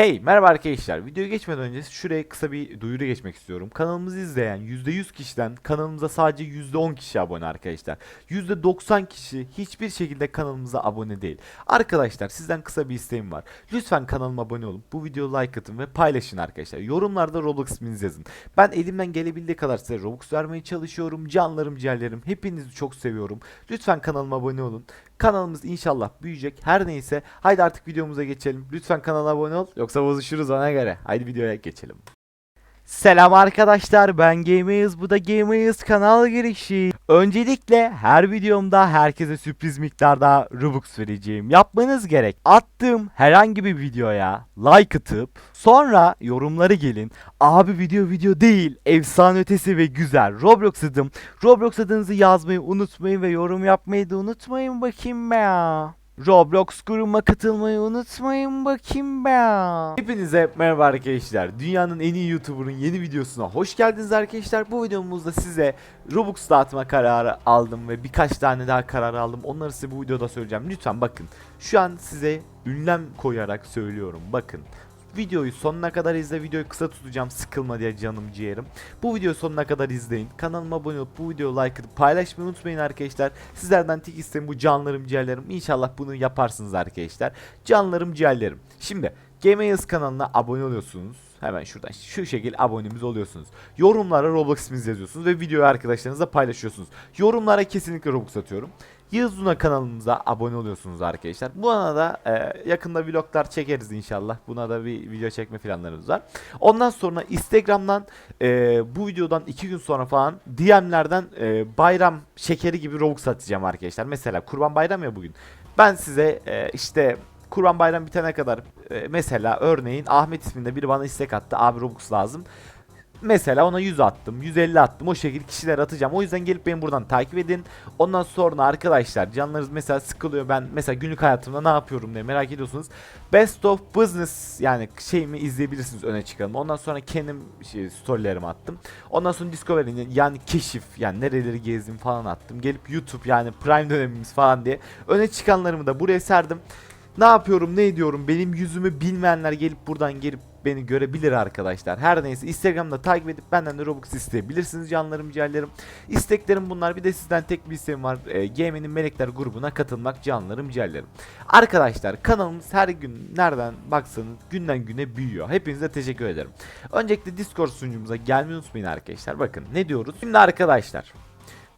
Hey merhaba arkadaşlar. Videoya geçmeden önce şuraya kısa bir duyuru geçmek istiyorum. Kanalımızı izleyen %100 kişiden kanalımıza sadece %10 kişi abone arkadaşlar. %90 kişi hiçbir şekilde kanalımıza abone değil. Arkadaşlar sizden kısa bir isteğim var. Lütfen kanalıma abone olun. Bu videoyu like atın ve paylaşın arkadaşlar. Yorumlarda Roblox isminizi yazın. Ben elimden gelebildiği kadar size Robux vermeye çalışıyorum. Canlarım ciğerlerim. Hepinizi çok seviyorum. Lütfen kanalıma abone olun. Kanalımız inşallah büyüyecek. Her neyse. Haydi artık videomuza geçelim. Lütfen kanala abone ol. Yoksa bozuşuruz ona göre. Haydi videoya geçelim. Selam arkadaşlar ben Gameyiz bu da Gameyiz kanal girişi. Öncelikle her videomda herkese sürpriz miktarda Robux vereceğim. Yapmanız gerek attığım herhangi bir videoya like atıp sonra yorumları gelin. Abi video video değil efsane ötesi ve güzel Roblox adım. Roblox adınızı yazmayı unutmayın ve yorum yapmayı da unutmayın bakayım ya. Roblox grubuma katılmayı unutmayın bakayım be ya. Hepinize merhaba arkadaşlar. Dünyanın en iyi YouTuber'ın yeni videosuna hoş geldiniz arkadaşlar. Bu videomuzda size Robux dağıtma kararı aldım ve birkaç tane daha karar aldım. Onları size bu videoda söyleyeceğim. Lütfen bakın. Şu an size ünlem koyarak söylüyorum. Bakın. Videoyu sonuna kadar izle. Videoyu kısa tutacağım sıkılma diye canım ciğerim. Bu videoyu sonuna kadar izleyin. Kanalıma abone olup bu videoyu like atıp paylaşmayı unutmayın arkadaşlar. Sizlerden tek isteğim bu canlarım ciğerlerim. İnşallah bunu yaparsınız arkadaşlar. Canlarım ciğerlerim. Şimdi Gameaz kanalına abone oluyorsunuz. Hemen şuradan şu şekilde abonemiz oluyorsunuz. Yorumlara Roblox isminizi yazıyorsunuz ve videoyu arkadaşlarınızla paylaşıyorsunuz. Yorumlara kesinlikle Robux atıyorum. Yağız Luna kanalımıza abone oluyorsunuz arkadaşlar. Buna da e, yakında vloglar çekeriz inşallah. Buna da bir video çekme planlarımız var. Ondan sonra Instagram'dan e, bu videodan iki gün sonra falan DM'lerden e, bayram şekeri gibi Robux atacağım arkadaşlar. Mesela Kurban Bayram ya bugün. Ben size e, işte Kurban Bayram bitene kadar e, mesela örneğin Ahmet isminde biri bana istek attı. Abi Robux lazım. Mesela ona 100 attım, 150 attım. O şekilde kişiler atacağım. O yüzden gelip beni buradan takip edin. Ondan sonra arkadaşlar canlarınız mesela sıkılıyor. Ben mesela günlük hayatımda ne yapıyorum diye merak ediyorsunuz. Best of Business yani şeyimi izleyebilirsiniz öne çıkalım. Ondan sonra kendim şey, storylerimi attım. Ondan sonra Discovery'nin yani keşif yani nereleri gezdim falan attım. Gelip YouTube yani Prime dönemimiz falan diye öne çıkanlarımı da buraya serdim. Ne yapıyorum ne ediyorum benim yüzümü bilmeyenler gelip buradan gelip beni görebilir arkadaşlar. Her neyse Instagram'da takip edip benden de Robux isteyebilirsiniz canlarım ciğerlerim. İsteklerim bunlar. Bir de sizden tek bir isteğim var. E, Game'nin Melekler grubuna katılmak canlarım ciğerlerim. Arkadaşlar kanalımız her gün nereden baksanız günden güne büyüyor. Hepinize teşekkür ederim. Öncelikle Discord sunucumuza gelmeyi unutmayın arkadaşlar. Bakın ne diyoruz? Şimdi arkadaşlar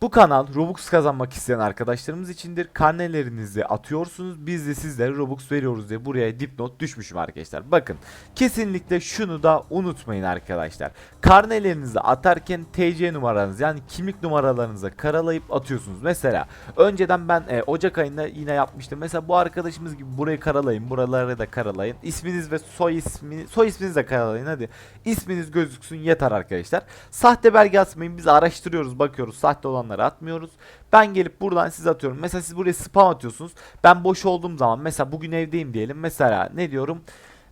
bu kanal Robux kazanmak isteyen arkadaşlarımız içindir. Karnelerinizi atıyorsunuz. Biz de sizlere Robux veriyoruz diye buraya dipnot düşmüşüm arkadaşlar. Bakın kesinlikle şunu da unutmayın arkadaşlar. Karnelerinizi atarken TC numaranız yani kimlik numaralarınızı karalayıp atıyorsunuz. Mesela önceden ben e, Ocak ayında yine yapmıştım. Mesela bu arkadaşımız gibi burayı karalayın. Buraları da karalayın. İsminiz ve soy ismini soy isminizi de karalayın hadi. İsminiz gözüksün yeter arkadaşlar. Sahte belge atmayın. Biz araştırıyoruz, bakıyoruz. Sahte olanları atmıyoruz. Ben gelip buradan size atıyorum. Mesela siz buraya spam atıyorsunuz. Ben boş olduğum zaman mesela bugün evdeyim diyelim. Mesela ne diyorum?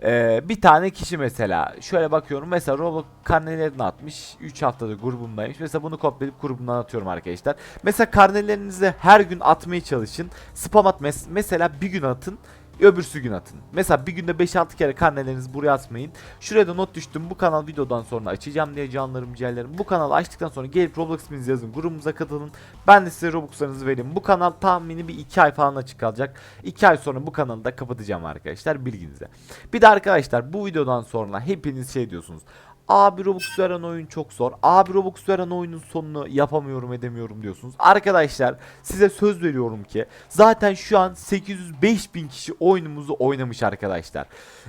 Ee, bir tane kişi mesela şöyle bakıyorum mesela Roblox karnelerini atmış 3 haftadır grubumdaymış mesela bunu kopyalayıp grubumdan atıyorum arkadaşlar mesela karnelerinizi her gün atmaya çalışın spam at mes- mesela bir gün atın öbürsü gün atın. Mesela bir günde 5-6 kere karnelerinizi buraya atmayın. Şuraya da not düştüm. Bu kanal videodan sonra açacağım diye canlarım ciğerlerim. Bu kanalı açtıktan sonra gelip Roblox isminizi yazın. Grubumuza katılın. Ben de size Robux'larınızı vereyim. Bu kanal tahmini bir 2 ay falan açık kalacak. 2 ay sonra bu kanalı da kapatacağım arkadaşlar bilginize. Bir de arkadaşlar bu videodan sonra hepiniz şey diyorsunuz. Abi Robux veren oyun çok zor. Abi Robux veren oyunun sonunu yapamıyorum edemiyorum diyorsunuz. Arkadaşlar size söz veriyorum ki zaten şu an 805 bin kişi oyunumuzu oynamış arkadaşlar.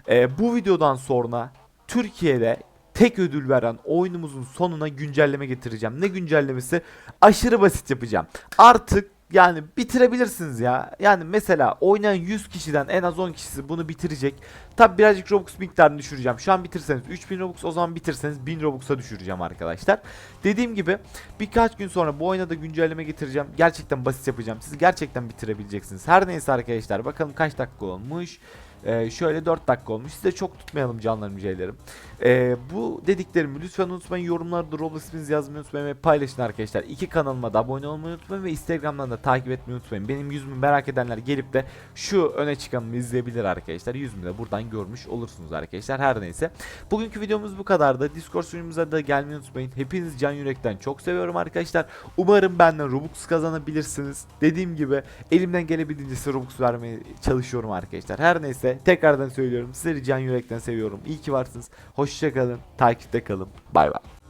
Ee, bu videodan sonra Türkiye'de tek ödül veren oyunumuzun sonuna güncelleme getireceğim. Ne güncellemesi? Aşırı basit yapacağım. Artık yani bitirebilirsiniz ya. Yani mesela oynayan 100 kişiden en az 10 kişisi bunu bitirecek. Tabi birazcık Robux miktarını düşüreceğim. Şu an bitirseniz 3000 Robux o zaman bitirseniz 1000 Robux'a düşüreceğim arkadaşlar. Dediğim gibi birkaç gün sonra bu oyuna da güncelleme getireceğim. Gerçekten basit yapacağım. Siz gerçekten bitirebileceksiniz. Her neyse arkadaşlar bakalım kaç dakika olmuş. Ee, şöyle 4 dakika olmuş. Size çok tutmayalım canlarım ceylerim. Ee, bu dediklerimi lütfen unutmayın. Yorumlarda Roblox isminizi yazmayı unutmayın ve paylaşın arkadaşlar. İki kanalıma da abone olmayı unutmayın ve Instagram'dan da takip etmeyi unutmayın. Benim yüzümü merak edenler gelip de şu öne çıkanımı izleyebilir arkadaşlar. Yüzümü de buradan görmüş olursunuz arkadaşlar. Her neyse. Bugünkü videomuz bu kadardı. Discord sunucumuza da gelmeyi unutmayın. Hepiniz can yürekten çok seviyorum arkadaşlar. Umarım benden Robux kazanabilirsiniz. Dediğim gibi elimden gelebildiğince size Robux vermeye çalışıyorum arkadaşlar. Her neyse tekrardan söylüyorum. Sizleri can yürekten seviyorum. İyi ki varsınız. Hoşçakalın. Takipte kalın. Bay bay.